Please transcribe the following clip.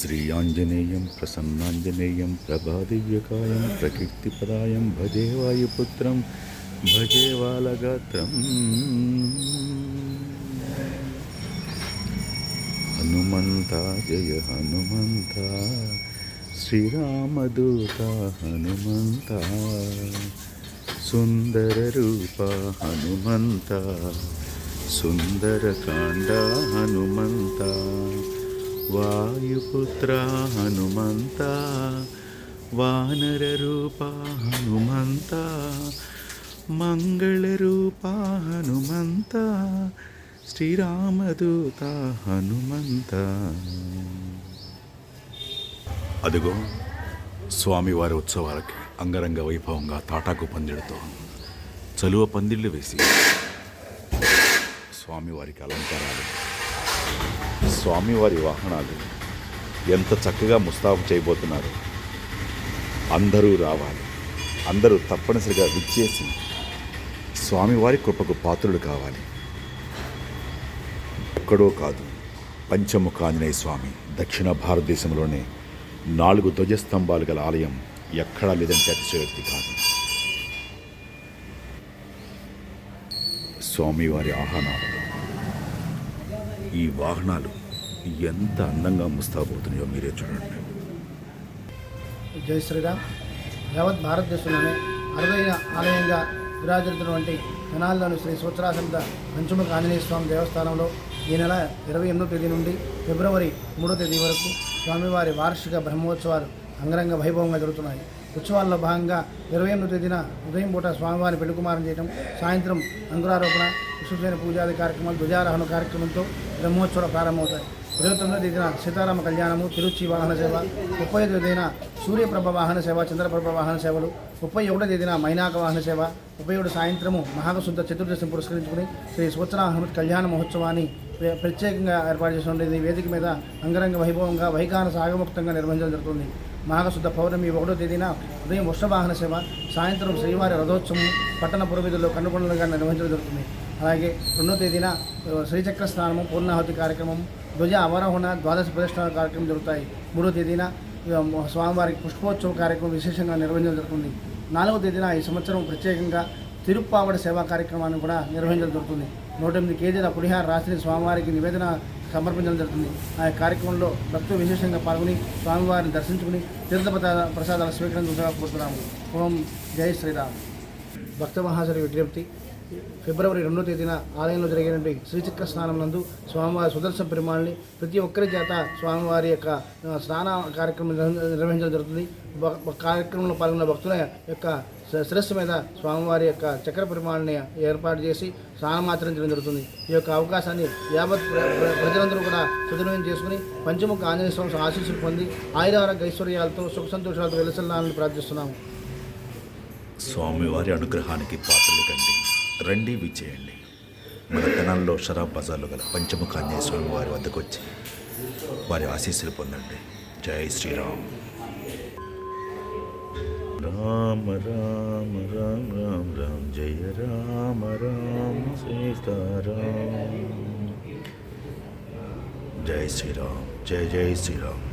శ్రీ ఆంజనేయం ప్రసన్నాంజనేయం ప్రభాదివ్యకాయం ప్రకీర్తిపదాయం భజే వాయుపుత్రం భజే వాలగాత్రం హనుమంత జయ హనుమంత శ్రీరామదూత హనుమంత సుందర రూప హనుమంత సుందరకాండ హనుమంతా వాయుపుత్ర హనుమంత వానర రూప హనుమంత మంగళ రూప హనుమంత శ్రీరామదూత హనుమంత. అదిగో స్వామివారి ఉత్సవాలకి అంగరంగ వైభవంగా తాటాకు పందిళ్ళతో చలువ పందిళ్ళు వేసి స్వామివారికి అలంకారాలు స్వామివారి వాహనాలు ఎంత చక్కగా ముస్తాబు చేయబోతున్నారు. అందరూ రావాలి. అందరూ తప్పనిసరిగా విచ్చేసి స్వామివారి కృపకు పాత్రులు కావాలి. ఎక్కడో కాదు పంచముఖ ఆంజనేయ స్వామి దక్షిణ భారతదేశంలోనే నాలుగు ధ్వజస్తంభాలు గల ఆలయం ఎక్కడా లేదంటే అతిశయోక్తి కాదు. స్వామివారి ఆహ్వానాలు ఈ వాహనాలు ఎంత అందంగా ముస్తాబోతున్నాయో మీరే చూడండి. జై శ్రీరామ్. యావత్ భారతదేశంలోనే అరుదైన ఆలయంగా విరాజిల్లుతున్నటువంటి జనాల్లోని శ్రీ సూత్రాసంత పంచముఖ ఆంజనేయ స్వామి దేవస్థానంలో ఈ నెల ఇరవై ఎనిమిదో తేదీ నుండి ఫిబ్రవరి మూడో తేదీ వరకు స్వామివారి వార్షిక బ్రహ్మోత్సవాలు అంగరంగ వైభవంగా జరుగుతున్నాయి. ఉత్సవాల్లో భాగంగా ఇరవై ఎనిమిది తేదీన ఉదయం పూట స్వామివారిని పెళ్ళికుమారం చేయడం సాయంత్రం అంకురారోపణ విశ్వసేన పూజాది కార్యక్రమాలు ధ్వజారోహణ కార్యక్రమంతో బ్రహ్మోత్సవాలు ప్రారంభమవుతాయి. ఇరవై తొమ్మిదో తేదీన సీతారామ కళ్యాణము తిరుచి వాహన సేవ ముప్పై ఐదో తేదీన సూర్యప్రభ వాహన సేవ చంద్రప్రభ వాహన సేవలు ముప్పై ఒకటో తేదీన మైనాక వాహన సేవ ముప్పై ఏడు సాయంత్రము మహాకశుద్ధ చతుర్దశిని పురస్కరించుకుని శ్రీ సూచన కళ్యాణ మహోత్సవాన్ని ప్రత్యేకంగా ఏర్పాటు చేసిన వేదిక మీద అంగరంగ వైభవంగా వైఖాన సాగముక్తంగా నిర్వహించడం జరుగుతుంది. మాఘశుద్ధ పౌర్ణమి ఒకటో తేదీన ఉదయం వృషవాహన సేవ సాయంత్రం శ్రీవారి రథోత్సవం పట్టణ పురవీధుల్లో కన్నుకొండలుగా నిర్వహించడం జరుగుతుంది. అలాగే రెండో తేదీన శ్రీచక్ర స్నానము పూర్ణాహుతి కార్యక్రమం ధ్వజ అవరోహణ ద్వాదశ ప్రదర్శన కార్యక్రమం జరుగుతాయి. మూడో తేదీన స్వామివారికి పుష్పోత్సవ కార్యక్రమం విశేషంగా నిర్వహించడం జరుగుతుంది. నాలుగో తేదీన ఈ సంవత్సరం ప్రత్యేకంగా తిరుప్పావడ సేవా కార్యక్రమాన్ని కూడా నిర్వహించడం జరుగుతుంది. నూట ఎనిమిది కేజీల పులిహార రాత్రి స్వామివారికి నివేదన సమర్పించడం జరుగుతుంది. ఆ కార్యక్రమంలో భక్తులు విశేషంగా పాల్గొని స్వామివారిని దర్శించుకుని తీర్థ ప్రసాదాల స్వీకరించగా కోరుతున్నాము. ఓం జై శ్రీరామ్. భక్త మహాశరి విజ్ఞప్తి. ఫిబ్రవరి రెండో తేదీన ఆలయంలో జరిగినటువంటి శ్రీచక్ర స్నానం నందు స్వామివారి సుదర్శన పెరుమాళ్ళని ప్రతి ఒక్కరి చేత స్వామివారి యొక్క స్నాన కార్యక్రమం నిర్వహించడం జరుగుతుంది. కార్యక్రమంలో పాల్గొన్న భక్తుల యొక్క శిరస్సు మీద స్వామివారి యొక్క చక్ర పరిమాణాన్ని ఏర్పాటు చేసి స్నానమాచరించడం జరుగుతుంది. ఈ యొక్క అవకాశాన్ని యావత్ ప్ర- ప్రజలందరూ కూడా సద్వినియోగం చేసుకుని పంచముఖ ఆంజనేయ స్వామి ఆశీస్సులు పొంది ఆయురారోగ్య ఐశ్వర్యాలతో సుఖ సంతోషాలతో వెలసల్లాలని ప్రార్థిస్తున్నాము. స్వామివారి అనుగ్రహానికి పాత్రలు కండి. రండి విచ్చేయండి. మన తెనాల్లో షరాబ్ బజార్లో గల పంచముఖాంజనేయ స్వామి వారి వద్దకు వచ్చి వారి ఆశీస్సులు పొందండి. జై శ్రీరామ్. రామ రామ రామ రామ రామ జయ రామ రామ సీతారామ జై శ్రీరామ్ జయ జై శ్రీరామ్.